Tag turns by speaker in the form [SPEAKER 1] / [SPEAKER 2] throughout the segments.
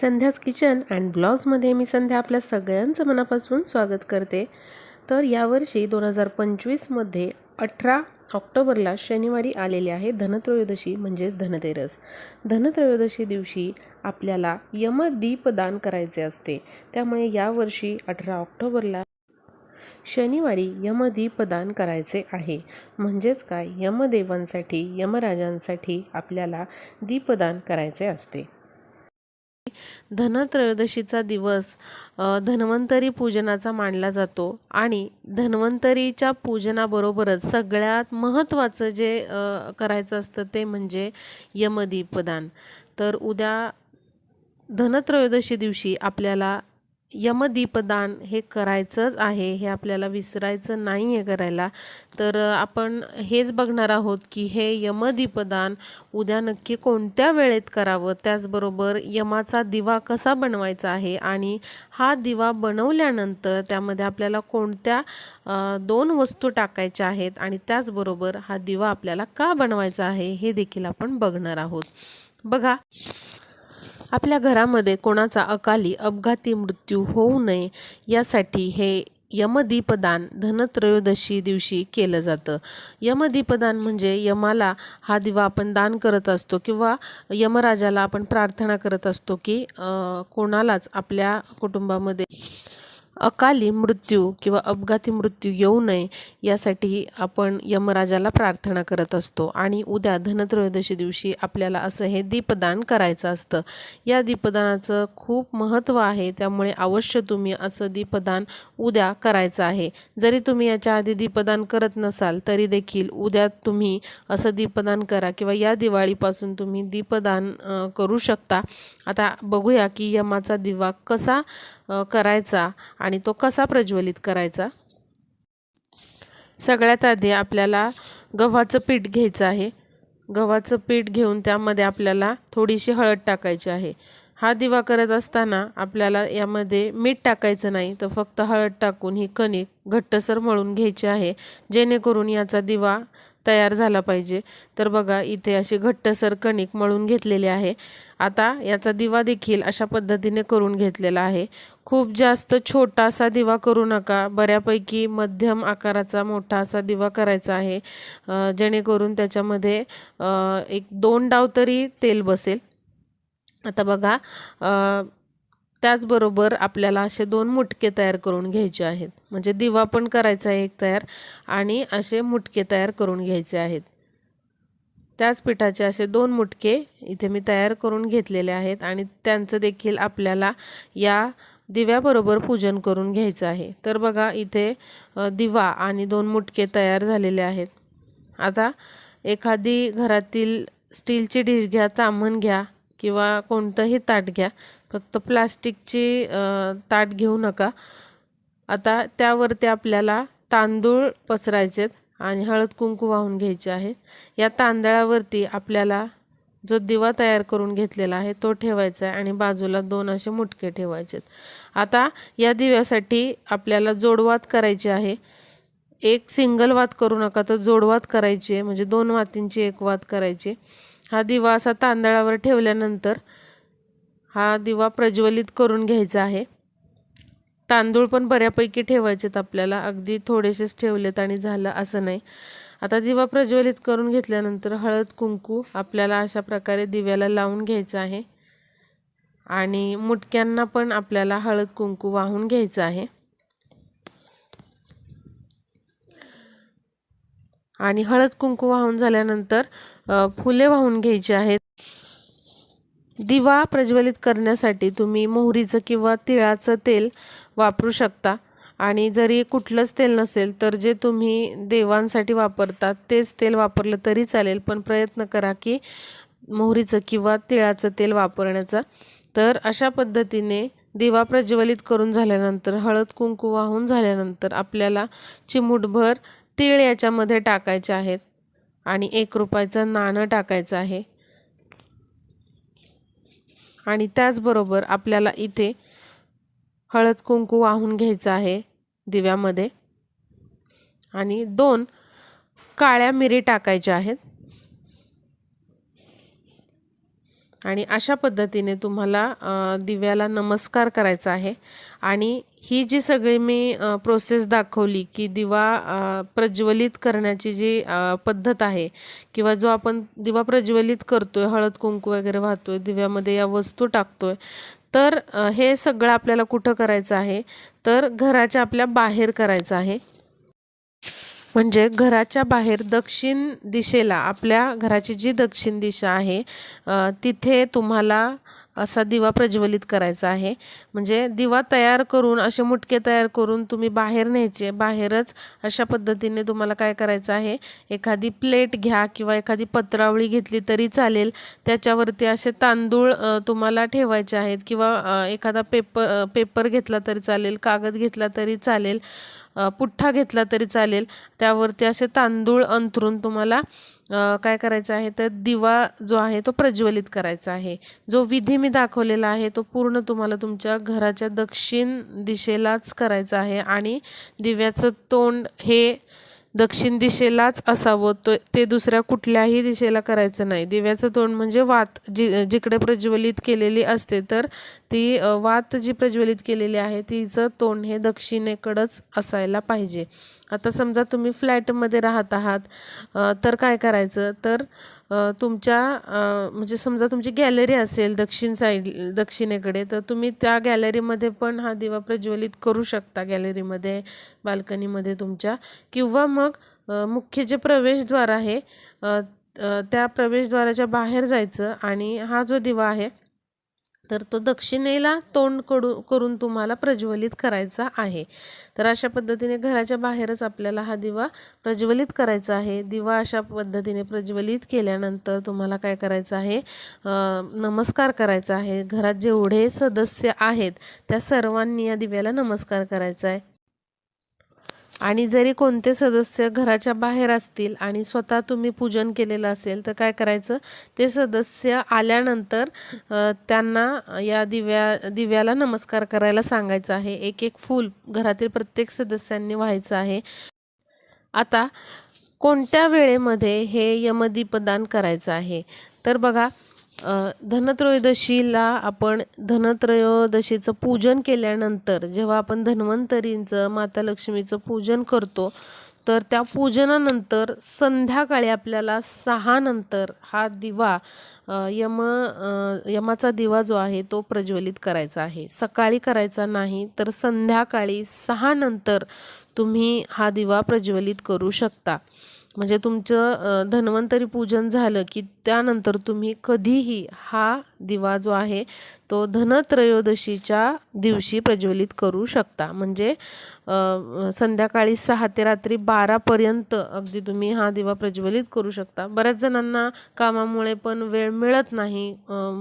[SPEAKER 1] संध्याच kitchen and ब्लॉग्समध्ये मी संध्या आपल्या सगळ्यांचं मनापासून स्वागत करते. तर यावर्षी दोन हजार पंचवीसमध्ये अठरा ऑक्टोबरला शनिवारी आलेले आहे धनत्रयोदशी म्हणजेच धनतेरस. धनत्रयोदशी दिवशी आपल्याला यमदीपदान करायचे असते. त्यामुळे यावर्षी अठरा ऑक्टोबरला शनिवारी यमदीपदान करायचे आहे. म्हणजेच काय? यमदेवांसाठी यमराजांसाठी आपल्याला दीपदान करायचे असते. धनत्रयोदशीचा दिवस धन्वंतरी पूजनाचा मानला जातो. आणि धन्वंतरीच्या पूजनाबरोबरच सगळ्यात महत्त्वाचं जे करायचं असतं ते म्हणजे यमदीपदान. तर उद्या धनत्रयोदशी दिवशी आपल्याला यमदीपदान हे करायचंच आहे हे आपल्याला विसरायचं नाही आहे करायला. तर आपण हेच बघणार आहोत की हे यमदीपदान उद्या नक्की कोणत्या वेळेत करावं? त्याचबरोबर यमाचा दिवा कसा बनवायचा आहे? आणि हा दिवा बनवल्यानंतर त्यामध्ये आपल्याला कोणत्या दोन वस्तू टाकायच्या आहेत? आणि त्याचबरोबर हा दिवा आपल्याला का बनवायचा आहे? हे देखील आपण बघणार आहोत. बघा. आपल्या घरामध्ये कोणाचा अकाली अपघाती मृत्यू होऊ नये यासाठी हे यमदीपदान धनत्रयोदशी दिवशी केलं जातं. यमदीपदान म्हणजे यमाला हा दिवा आपण दान करत असतो किंवा यमराजाला आपण प्रार्थना करत असतो की कोणालाच आपल्या कुटुंबामध्ये अकाली मृत्यू किंवा अपघाती मृत्यू येऊ नये यासाठी आपण यमराजाला प्रार्थना करत असतो. आणि उद्या धनत्रयोदशी दिवशी आपल्याला असं हे दीपदान करायचं असतं. या दीपदानाचं खूप महत्त्व आहे. त्यामुळे अवश्य तुम्ही असं दीपदान उद्या करायचं आहे. जरी तुम्ही याच्या आधी दीपदान करत नसाल तरी देखील उद्या तुम्ही असं दीपदान करा किंवा या दिवाळीपासून तुम्ही दीपदान करू शकता. आता बघूया की यमाचा दिवा कसा करायचा आणि आणि तो कसा प्रज्वलित करायचा? सगळ्यात आधी आपल्याला गव्हाचं पीठ घ्यायचं आहे. गव्हाचं पीठ घेऊन त्यामध्ये आपल्याला थोडीशी हळद टाकायची आहे. हा दिवा करत असताना आपल्याला यामध्ये मीठ टाकायचं नाही तर फक्त हळद टाकून ही कणिक घट्टसर मळून घ्यायची आहे जेणेकरून याचा दिवा तयार झाला पाहिजे. तर बघा इथे अशी घट्टसर कणिक मळून घेतलेली आहे. आता याचा दिवा देखील अशा पद्धतीने करून घेतलेला आहे. खूप जास्त छोटासा दिवा करू नका. बऱ्यापैकी मध्यम आकाराचा मोठा असा दिवा करायचा आहे. जेणेकरून त्याच्यामध्ये एक दोन डाव तरी तेल बसेल. आता बघा त्याचबरोबर आपल्याला असे दोन मुटके तयार करून घ्यायचे आहेत. म्हणजे दिवा पण करायचा आहे एक तयार आणि असे मुटके तयार करून घ्यायचे आहेत. त्याच पिठाचे असे दोन मुटके इथे मी तयार करून घेतलेले आहेत आणि त्यांचं देखील आपल्याला या दिव्याबरोबर पूजन करून घ्यायचं आहे. तर बघा इथे दिवा आणि दोन मुटके तयार झालेले आहेत. आता एखादी घरातील स्टीलची डिश घ्या चामण घ्या किंवा कोणतंही ताट घ्या. फक्त प्लास्टिकची ताट घेऊ नका. आता त्यावरती आपल्याला तांदूळ पसरायचेत आणि हळद कुंकू वाहून घ्यायचे आहे या तांदळावरती आपल्याला जो दिवा तयार करून घेतलेला आहे तो ठेवायचा आहे आणि बाजूला दोन असे मुटके ठेवायचेत. आता या दिव्यासाठी आपल्याला जोडवात करायची आहे. एक सिंगल वात करू नका तर जोडवात करायची आहे. म्हणजे दोन वातींची एक वात करायची हा दिवा असा तांदळावर ठेवल्यानंतर हा दिवा प्रज्वलित करून घ्यायचा आहे. तांदूळ पण बऱ्यापैकी ठेवायचेत आपल्याला. अगदी थोडेसेच ठेवलेत आणि झालं असं नाही. आता दिवा प्रज्वलित करून घेतल्यानंतर हळद कुंकू आपल्याला अशा प्रकारे दिव्याला लावून घ्यायचं आहे. आणि मुटक्यांना पण आपल्याला हळद कुंकू वाहून घ्यायचं आहे. आणि हळद कुंकू वाहून झाल्यानंतर फुले वाहून घ्यायची आहेत. दिवा प्रज्वलित करण्यासाठी तुम्ही मोहरीचं किंवा तिळाचं तेल वापरू शकता. आणि जरी कुठलंच तेल नसेल तर जे तुम्ही देवांसाठी वापरतात तेच तेल वापरलं तरी चालेल. पण प्रयत्न करा की मोहरीचं किंवा तिळाचं तेल वापरण्याचा. तर अशा पद्धतीने दिवा प्रज्वलित करून झाल्यानंतर हळद कुंकू वाहून झाल्यानंतर आपल्याला चिमूटभर तीळ याच्यामध्ये टाकायचे आहेत आणि एक रुपयाचं नाणं टाकायचं आहे. आणि त्याचबरोबर आपल्याला इथे हळद कुंकू वाहून घ्यायचं आहे दिव्यामध्ये. आणि दोन काळ्या मिरी टाकायच्या आहेत. आणि अशा पद्धतीने तुम्हाला दिव्याला नमस्कार करायचा आहे. आणि ही जी सगळी मी प्रोसेस दाखवली की दिवा प्रज्वलित करण्याची जी पद्धत आहे किंवा जो आपण दिवा प्रज्वलित करतोय हळद कुंकू वगैरे वाहतोय दिव्यामध्ये या वस्तू टाकतोय तर हे सगळं आपल्याला कुठं करायचं आहे? तर घराच्या आपल्या बाहेर करायचं आहे. म्हणजे घराच्या बाहेर दक्षिण दिशेला आपल्या घराची जी दक्षिण दिशा आहे तिथे तुम्हाला असा दिवा प्रज्वलित करायचा आहे. म्हणजे दिवा तयार करून असे मुटके तयार करून तुम्ही बाहेर न्यायचे. बाहेरच अशा पद्धतीने तुम्हाला काय करायचं आहे? एखादी प्लेट घ्या किंवा एखादी पत्रावळी घेतली तरी चालेल. त्याच्यावरती असे तांदूळ तुम्हाला ठेवायचे आहेत किंवा एखादा पेपर पेपर घेतला तरी चालेल कागद घेतला तरी चालेल. पुठ्ठा घेतला तरी चालेल. त्यावरती असे तांदूळ अंथरून तुम्हाला काय करायचं आहे तर दिवा जो आहे तो प्रज्वलित करायचा आहे. जो विधी मी दाखवलेला आहे तो पूर्ण तुम्हाला तुमच्या घराच्या दक्षिण दिशेलाच करायचा आहे. आणि दिव्याचं तोंड हे दक्षिण दिशेलाच असावं. तो ते दुसऱ्या कुठल्याही दिशेला करायचं नाही. दिव्याचं तोंड म्हणजे वात. जी जिकडे प्रज्वलित केलेली असते तर ती वात जी प्रज्वलित केलेली आहे तिचं तोंड हे दक्षिणेकडंच असायला पाहिजे. आता समजा तुम्ही फ्लॅटमध्ये राहत आहात तर काय करायचं? तर तुमच्या म्हणजे समजा तुमची गॅलरी असेल दक्षिण साईड दक्षिणेकडे तर तुम्ही त्या गॅलरीमध्ये पण हा दिवा प्रज्वलित करू शकता गॅलरीमध्ये बाल्कनीमध्ये तुमच्या. किंवा मग मुख्य जे प्रवेशद्वार आहे त्या प्रवेशद्वाराच्या बाहेर जायचं आणि हा जो दिवा आहे तर तो दक्षिणेला तोंड कडू करून तुम्हाला प्रज्वलित करायचा आहे. तर अशा पद्धतीने घराच्या बाहेरच आपल्याला हा दिवा प्रज्वलित करायचा आहे. दिवा अशा पद्धतीने प्रज्वलित केल्यानंतर तुम्हाला काय करायचं आहे? नमस्कार करायचा आहे. घरात जेवढे सदस्य आहेत त्या सर्वांनी या दिव्याला नमस्कार करायचा आहे. आणि जरी कोणते सदस्य घराच्या बाहेर असतील आणि स्वतः तुम्ही पूजन केलेलं असेल तर काय करायचं? ते सदस्य आल्यानंतर त्यांना या दिव्या दिव्याला नमस्कार करायला सांगायचं आहे. एक एक फूल घरातील प्रत्येक सदस्यांनी व्हायचं आहे. आता कोणत्या वेळेमध्ये हे यमदीपदान करायचं आहे? तर बघा धनत्रयोदशीला आपण धनत्रयोदशीचं पूजन केल्यानंतर जेव्हा आपण धन्वंतरींचं माता लक्ष्मीचं पूजन करतो तर त्या पूजनानंतर संध्याकाळी आपल्याला सहा नंतर हा दिवा यम यमाचा दिवा जो आहे तो प्रज्वलित करायचा आहे. सकाळी करायचा नाही तर संध्याकाळी सहा नंतर तुम्ही हा दिवा प्रज्वलित करू शकता. म्हणजे तुमचं धन्वंतरी पूजन झालं की त्यानंतर तुम्ही कधीही हा दिवा जो आहे तो धनत्रयोदशीच्या दिवशी प्रज्वलित करू शकता. म्हणजे संध्याकाळी सहा ते रात्री बारापर्यंत अगदी तुम्ही हा दिवा प्रज्वलित करू शकता. बऱ्याच जणांना कामामुळे पण वेळ मिळत नाही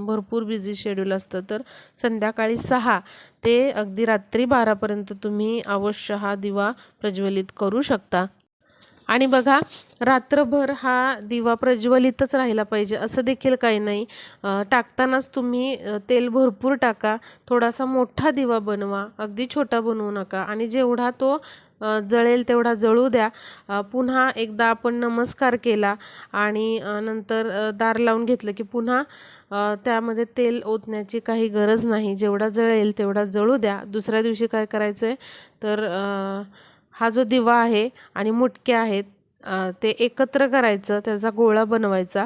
[SPEAKER 1] भरपूर बिझी शेड्यूल असतं. तर संध्याकाळी सहा ते अगदी रात्री बारापर्यंत तुम्ही अवश्य हा दिवा प्रज्वलित करू शकता. आणि बघा रात्रभर हा दिवा प्रज्वलितच राहिला पाहिजे असं देखील काही नाही. टाकतानाच तुम्ही तेल भरपूर टाका थोडासा मोठा दिवा बनवा अगदी छोटा बनवू नका. आणि जेवढा तो जळेल तेवढा जळू द्या. पुन्हा एकदा आपण नमस्कार केला आणि नंतर दार लावून घेतलं की पुन्हा त्यामध्ये तेल ओतण्याची काही गरज नाही. जेवढा जळेल तेवढा जळू द्या. दुसऱ्या दिवशी काय करायचं आहे तर हा जो दिवा आहे आणि मुटके आहेत ते एकत्र करायचं त्याचा गोळा बनवायचा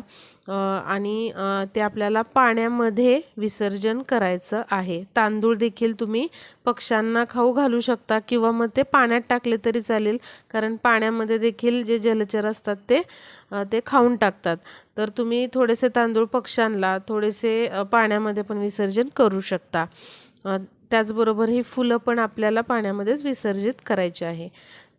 [SPEAKER 1] आणि ते आपल्याला पाण्यामध्ये विसर्जन करायचं आहे. तांदूळ देखील तुम्ही पक्ष्यांना खाऊ घालू शकता किंवा मग ते पाण्यात टाकले तरी चालेल कारण पाण्यामध्ये देखील जे जलचर असतात ते ते खाऊन टाकतात. तर तुम्ही थोडेसे तांदूळ पक्ष्यांना थोडेसे पाण्यामध्ये पण विसर्जन करू शकता. त्याचबरोबर ही फुलं पण आपल्याला पाण्यामध्येच विसर्जित करायची आहे.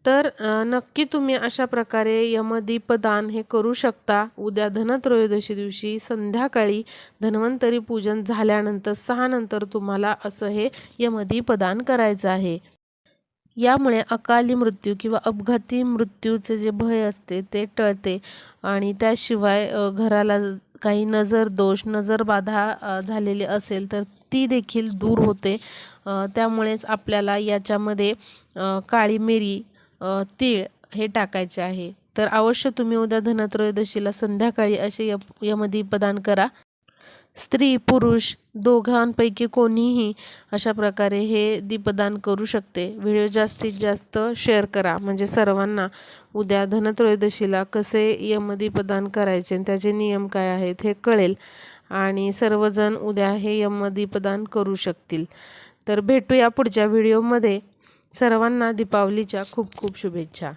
[SPEAKER 1] तर नक्की तुम्ही अशा प्रकारे यमदीपदान हे करू शकता. उद्या धनत्रयोदशी दिवशी संध्याकाळी धन्वंतरी पूजन झाल्यानंतर सहानंतर तुम्हाला असं हे यमदीपदान करायचं आहे. यामुळे अकाली मृत्यू किंवा अपघाती मृत्यूचे जे भय असते ते टळते आणि त्याशिवाय घराला काही नजर दोष नजरबाधा बाधा झालेली असेल तर ती देखील दूर होते. त्यामुळेच आपल्याला याच्यामध्ये काळी मिरी तीळ हे टाकायचे आहे. तर अवश्य तुम्ही उद्या धनत्रयोदशीला संध्याकाळी असे यप यमदीपदान करा. स्त्री पुरुष दोघांपैकी कोणीही अशा प्रकारे हे दीपदान करू शकते. व्हिडिओ जास्तीत जास्त शेअर करा. म्हणजे सर्वांना उद्या धनत्रयोदशीला कसे यमदीपदान करायचे आणि त्याचे नियम काय आहेत हे कळेल आणि सर्वजण उद्या हे यमदीपदान करू शकतील. तर भेटूया पुढच्या व्हिडिओमध्ये. सर्वांना दीपावलीच्या खूप खूप शुभेच्छा.